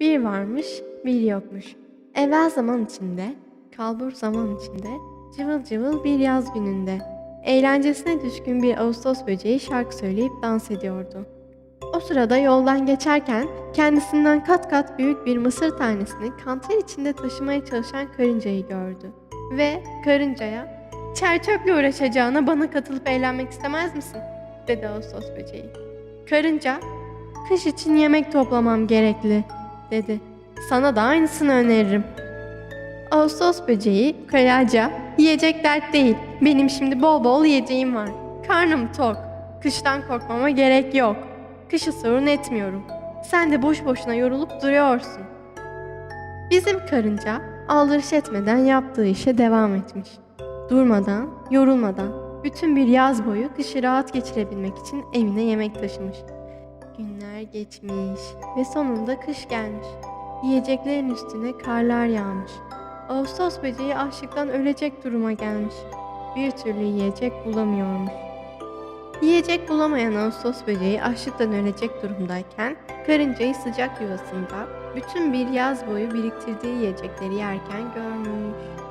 Bir varmış, bir yokmuş. Evvel zaman içinde, kalbur zaman içinde, cıvıl cıvıl bir yaz gününde. Eğlencesine düşkün bir Ağustos böceği şarkı söyleyip dans ediyordu. O sırada yoldan geçerken kendisinden kat kat büyük bir mısır tanesini kanter içinde taşımaya çalışan karıncayı gördü. Ve karıncaya ''Çer çöple uğraşacağına bana katılıp eğlenmek istemez misin?'' dedi Ağustos böceği. Karınca ''Kış için yemek toplamam gerekli.'' Dedi. ''Sana da aynısını öneririm.'' Ağustos böceği ukalaca yiyecek dert değil. Benim şimdi bol bol yiyeceğim var. Karnım tok. Kıştan korkmama gerek yok. Kışı sorun etmiyorum. Sen de boş boşuna yorulup duruyorsun. Bizim karınca aldırış etmeden yaptığı işe devam etmiş. Durmadan, yorulmadan bütün bir yaz boyu kışı rahat geçirebilmek için evine yemek taşımış. Günler geçmiş ve sonunda kış gelmiş. Yiyeceklerin üstüne karlar yağmış. Ağustos böceği açlıktan ölecek duruma gelmiş. Bir türlü yiyecek bulamıyormuş. Yiyecek bulamayan Ağustos böceği açlıktan ölecek durumdayken karıncayı sıcak yuvasında bütün bir yaz boyu biriktirdiği yiyecekleri yerken görmüş.